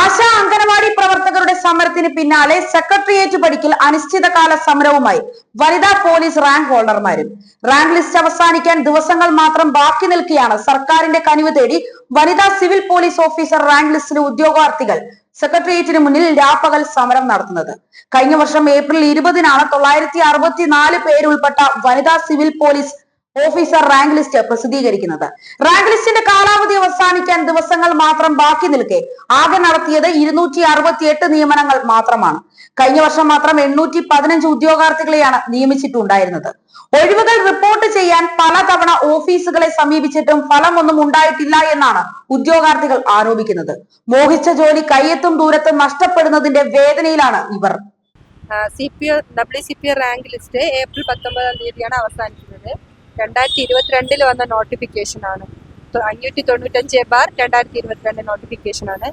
ആശാ അംഗനവാടി പ്രവർത്തകരുടെ സമരത്തിന് പിന്നാലെ സെക്രട്ടേറിയറ്റ് പടിക്കൽ അനിശ്ചിതകാല സമരവുമായി വനിതാ പോലീസ് റാങ്ക് ഹോൾഡർമാരും. റാങ്ക് ലിസ്റ്റ് അവസാനിക്കാൻ ദിവസങ്ങൾ മാത്രം ബാക്കി നിൽക്കുകയാണ് സർക്കാരിന്റെ കനിവ് തേടി വനിതാ സിവിൽ പോലീസ് ഓഫീസർ റാങ്ക് ലിസ്റ്റിലെ ഉദ്യോഗാർത്ഥികൾ സെക്രട്ടേറിയറ്റിന് മുന്നിൽ രാപ്പകൽ സമരം നടത്തുന്നത്. കഴിഞ്ഞ വർഷം ഏപ്രിൽ ഇരുപതിനാണ് തൊള്ളായിരത്തി അറുപത്തിനാല് പേരുൾപ്പെട്ട വനിതാ civil police officer rank list പ്രസിദ്ധീകരിക്കുന്നത്. റാങ്ക് ലിസ്റ്റിന്റെ കാലാവധി അവസാനിക്കാൻ ദിവസങ്ങൾ മാത്രം ബാക്കി നിൽക്കെ. ആകെ നടത്തിയത് ഇരുന്നൂറ്റി അറുപത്തിയെട്ട് നിയമനങ്ങൾ മാത്രമാണ്. കഴിഞ്ഞ വർഷം മാത്രം എണ്ണൂറ്റി പതിനഞ്ച് ഉദ്യോഗാർത്ഥികളെയാണ് നിയമിച്ചിട്ടുണ്ടായിരുന്നത്. ഒഴിവുകൾ റിപ്പോർട്ട് ചെയ്യാൻ പലതവണ ഓഫീസുകളെ സമീപിച്ചിട്ടും ഫലമൊന്നും ഉണ്ടായിട്ടില്ല എന്നാണ് ഉദ്യോഗാർത്ഥികൾ ആരോപിക്കുന്നത്. മോഹിച്ച ജോലി കയ്യെത്തും ദൂരത്തും നഷ്ടപ്പെടുന്നതിന്റെ വേദനയിലാണ് ഇവർ. C P O W C P O rank list April പത്തൊമ്പതാം തീയതിയാണ് അവസാനിക്കുന്നത്. രണ്ടായിരത്തി ഇരുപത്തിരണ്ടിൽ വന്ന നോട്ടിഫിക്കേഷൻ ആണ്. അഞ്ഞൂറ്റി തൊണ്ണൂറ്റഞ്ച് ബാർ രണ്ടായിരത്തി ഇരുപത്തിരണ്ട് നോട്ടിഫിക്കേഷനാണ്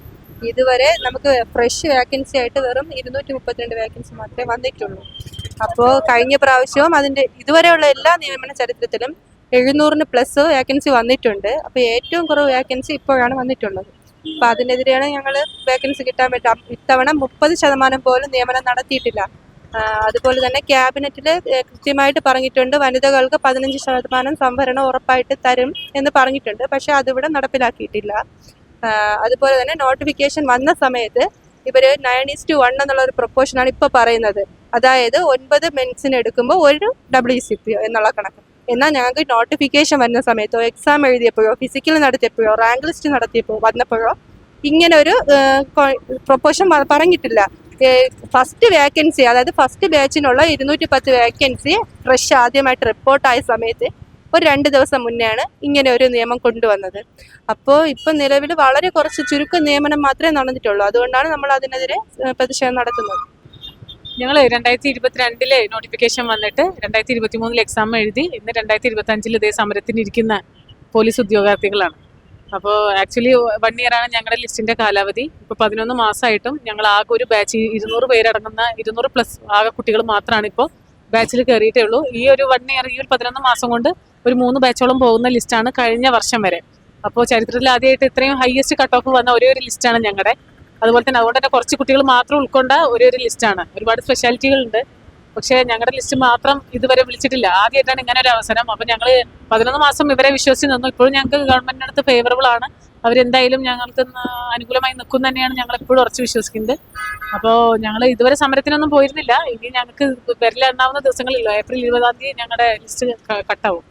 ഇതുവരെ നമുക്ക് ഫ്രഷ് വേക്കൻസി ആയിട്ട് വെറും ഇരുന്നൂറ്റി മുപ്പത്തിരണ്ട് വേക്കൻസി മാത്രമേ വന്നിട്ടുള്ളൂ. അപ്പോൾ കഴിഞ്ഞ പ്രാവശ്യവും അതിന്റെ ഇതുവരെയുള്ള എല്ലാ നിയമന ചരിത്രത്തിലും എഴുന്നൂറിന് പ്ലസ് വേക്കൻസി വന്നിട്ടുണ്ട്. അപ്പോൾ ഏറ്റവും കുറവ് വേക്കൻസി ഇപ്പോഴാണ് വന്നിട്ടുള്ളത്. അപ്പോൾ അതിനെതിരെയാണ് ഞങ്ങൾ വേക്കൻസി കിട്ടാൻ പറ്റും ഇത്തവണ മുപ്പത് ശതമാനം പോലും നിയമനം നടത്തിയിട്ടില്ല. അതുപോലെ തന്നെ ക്യാബിനറ്റിൽ കൃത്യമായിട്ട് പറഞ്ഞിട്ടുണ്ട് വനിതകൾക്ക് പതിനഞ്ച് ശതമാനം സംവരണം ഉറപ്പായിട്ട് തരും എന്ന് പറഞ്ഞിട്ടുണ്ട്. പക്ഷെ അതിവിടെ നടപ്പിലാക്കിയിട്ടില്ല. അതുപോലെ തന്നെ നോട്ടിഫിക്കേഷൻ വന്ന സമയത്ത് ഇവർ നയൻ ഈസ് ടു വൺ എന്നുള്ള ഒരു പ്രൊപ്പോഷനാണ് ഇപ്പോൾ പറയുന്നത്. അതായത് ഒൻപത് മെൻസിന് എടുക്കുമ്പോൾ ഒരു ഡബ്ല്യു സി പി എന്നുള്ള കണക്ക്. എന്നാൽ ഞങ്ങൾക്ക് നോട്ടിഫിക്കേഷൻ വരുന്ന സമയത്തോ എക്സാം എഴുതിയപ്പോഴോ ഫിസിക്കൽ നടത്തിയപ്പോഴോ റാങ്ക് ലിസ്റ്റ് നടത്തിയപ്പോൾ വന്നപ്പോഴോ ഇങ്ങനെ ഒരു പ്രൊപ്പോഷൻ പറഞ്ഞിട്ടില്ല. ഫസ്റ്റ് വേക്കൻസി അതായത് ഫസ്റ്റ് ബാച്ചിനുള്ള ഇരുന്നൂറ്റി പത്ത് വേക്കൻസി ഫ്രഷ് ആദ്യമായിട്ട് റിപ്പോർട്ടായ സമയത്ത് ഒരു രണ്ട് ദിവസം മുന്നെയാണ് ഇങ്ങനെ ഒരു നിയമം കൊണ്ടുവന്നത്. അപ്പോൾ ഇപ്പം നിലവിൽ വളരെ കുറച്ച് ചുരുക്കം നിയമനം മാത്രമേ നടന്നിട്ടുള്ളൂ. അതുകൊണ്ടാണ് നമ്മൾ അതിനെതിരെ പ്രതിഷേധം നടത്തുന്നത്. ഞങ്ങൾ രണ്ടായിരത്തി ഇരുപത്തിരണ്ടിലെ നോട്ടിഫിക്കേഷൻ വന്നിട്ട് രണ്ടായിരത്തി ഇരുപത്തി മൂന്നിൽ എക്സാം എഴുതി ഇന്ന് രണ്ടായിരത്തി ഇരുപത്തി അഞ്ചിൽ ഇതേ സമരത്തിനിരിക്കുന്ന പോലീസ് ഉദ്യോഗാർത്ഥികളാണ്. അപ്പോൾ ആക്ച്വലി വൺ ഇയർ ആണ് ഞങ്ങളുടെ ലിസ്റ്റിന്റെ കാലാവധി. ഇപ്പോൾ പതിനൊന്ന് മാസമായിട്ടും ഞങ്ങൾ ആകെ ഒരു ബാച്ച് ഇരുന്നൂറ് പേരടങ്ങുന്ന ഇരുന്നൂറ് പ്ലസ് ആകെ കുട്ടികൾ മാത്രമാണ് ഇപ്പോൾ ബാച്ചിൽ കയറിയിട്ടേ ഉള്ളൂ. ഈ ഒരു വൺ ഇയർ ഈ ഒരു പതിനൊന്ന് മാസം കൊണ്ട് ഒരു മൂന്ന് ബാച്ചോളം പോകുന്ന ലിസ്റ്റാണ് കഴിഞ്ഞ വർഷം വരെ. അപ്പോൾ ചരിത്രത്തിൽ ആദ്യമായിട്ട് ഇത്രയും ഹയസ്റ്റ് കട്ട് ഓഫ് വന്ന ഒരേ ഒരു ലിസ്റ്റാണ് ഞങ്ങളുടെ അതുപോലെ തന്നെ അതുകൊണ്ട് തന്നെ കുറച്ച് കുട്ടികൾ മാത്രം ഉൾക്കൊണ്ട ഒരേ ഒരു ലിസ്റ്റാണ് ഒരുപാട് സ്പെഷ്യാലിറ്റികളുണ്ട് പക്ഷേ ഞങ്ങളുടെ ലിസ്റ്റ് മാത്രം ഇതുവരെ വിളിച്ചിട്ടില്ല. ആദ്യമായിട്ടാണ് ഇങ്ങനെ ഒരു അവസരം. അപ്പോൾ ഞങ്ങൾ പതിനൊന്ന് മാസം ഇവരെ വിശ്വസിച്ച് നിന്നു. ഇപ്പോഴും ഞങ്ങൾക്ക് ഗവൺമെന്റിന്റെ അടുത്ത് ഫേവറബിൾ ആണ്. അവരെന്തായാലും ഞങ്ങൾക്ക് അനുകൂലമായി നിൽക്കും തന്നെയാണ് ഞങ്ങൾ എപ്പോഴും ഉറച്ചു വിശ്വസിക്കുന്നത്. അപ്പോൾ ഞങ്ങൾ ഇതുവരെ സമരത്തിനൊന്നും പോയിരുന്നില്ല. ഇനി ഞങ്ങൾക്ക് വിരലെണ്ണാവുന്ന ദിവസങ്ങളില്ല. ഏപ്രിൽ ഇരുപതാം തീയതി ഞങ്ങളുടെ ലിസ്റ്റ് കട്ടാവും.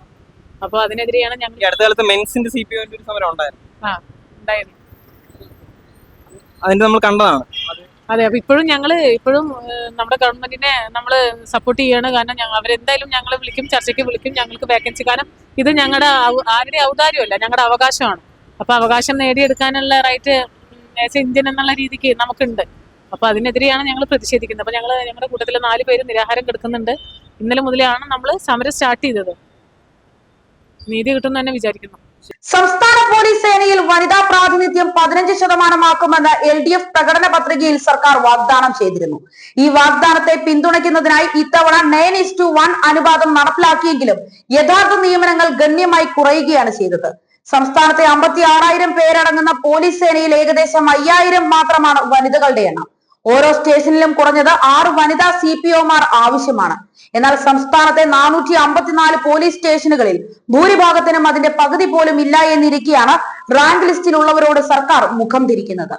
അപ്പോൾ അതിനെതിരെയാണ് ഞങ്ങൾ അടുത്ത കാലത്ത് മെൻസിന്റെ സി പി ഒരു സമരം ഉണ്ടായിരുന്നു. ഉണ്ടായത് അതിന്റെ നമ്മൾ കണ്ടതാണ്. അതെ അപ്പൊ ഇപ്പോഴും ഞങ്ങൾ ഇപ്പോഴും നമ്മുടെ ഗവൺമെന്റിനെ നമ്മൾ സപ്പോർട്ട് ചെയ്യാണ്. കാരണം ഞങ്ങൾ അവരെന്തായാലും ഞങ്ങൾ വിളിക്കും ചർച്ചയ്ക്ക് വിളിക്കും ഞങ്ങൾക്ക് വേക്കൻസി കാരണം ഇത് ഞങ്ങളുടെ ആരുടെ ഔദാര്യമല്ല ഞങ്ങളുടെ അവകാശമാണ്. അപ്പൊ അവകാശം നേടിയെടുക്കാനുള്ള റൈറ്റ് ആസ് ഇന്ത്യൻ എന്നുള്ള രീതിക്ക് നമുക്കുണ്ട്. അപ്പൊ അതിനെതിരെയാണ് ഞങ്ങൾ പ്രതിഷേധിക്കുന്നത്. അപ്പൊ ഞങ്ങൾ ഞങ്ങളുടെ കൂട്ടത്തിൽ നാല് പേര് നിരാഹാരം കിടക്കുന്നുണ്ട്. ഇന്നലെ മുതലാണ് നമ്മൾ സമരം സ്റ്റാർട്ട് ചെയ്തത്. നീതി കിട്ടും തന്നെ വിചാരിക്കുന്നു. സംസ്ഥാന പോലീസ് സേനയിൽ വനിതാ പ്രാതിനിധ്യം പതിനഞ്ച് ശതമാനമാക്കുമെന്ന് എൽ ഡി എഫ് പ്രകടന പത്രികയിൽ സർക്കാർ വാഗ്ദാനം ചെയ്തിരുന്നു. ഈ വാഗ്ദാനത്തെ പിന്തുണയ്ക്കുന്നതിനായി ഇത്തവണ നയൻ ഇസ് ടു വൺ അനുപാതം നടപ്പിലാക്കിയെങ്കിലും യഥാർത്ഥ നിയമനങ്ങൾ ഗണ്യമായി കുറയുകയാണ് ചെയ്തത്. സംസ്ഥാനത്തെ അമ്പത്തി ആറായിരം പേരടങ്ങുന്ന പോലീസ് സേനയിൽ ഏകദേശം അയ്യായിരം മാത്രമാണ് വനിതകളുടെ എണ്ണം. ഓരോ സ്റ്റേഷനിലും കുറഞ്ഞത് ആറ് വനിതാ സി പി ഒമാർ ആവശ്യമാണ്. എന്നാൽ സംസ്ഥാനത്തെ നാനൂറ്റി അമ്പത്തിനാല് പോലീസ് സ്റ്റേഷനുകളിൽ ഭൂരിഭാഗത്തിനും അതിന്റെ പകുതി പോലും ഇല്ല എന്നിരിക്കെയാണ് റാങ്ക് ലിസ്റ്റിലുള്ളവരോട് സർക്കാർ മുഖം തിരിക്കുന്നത്.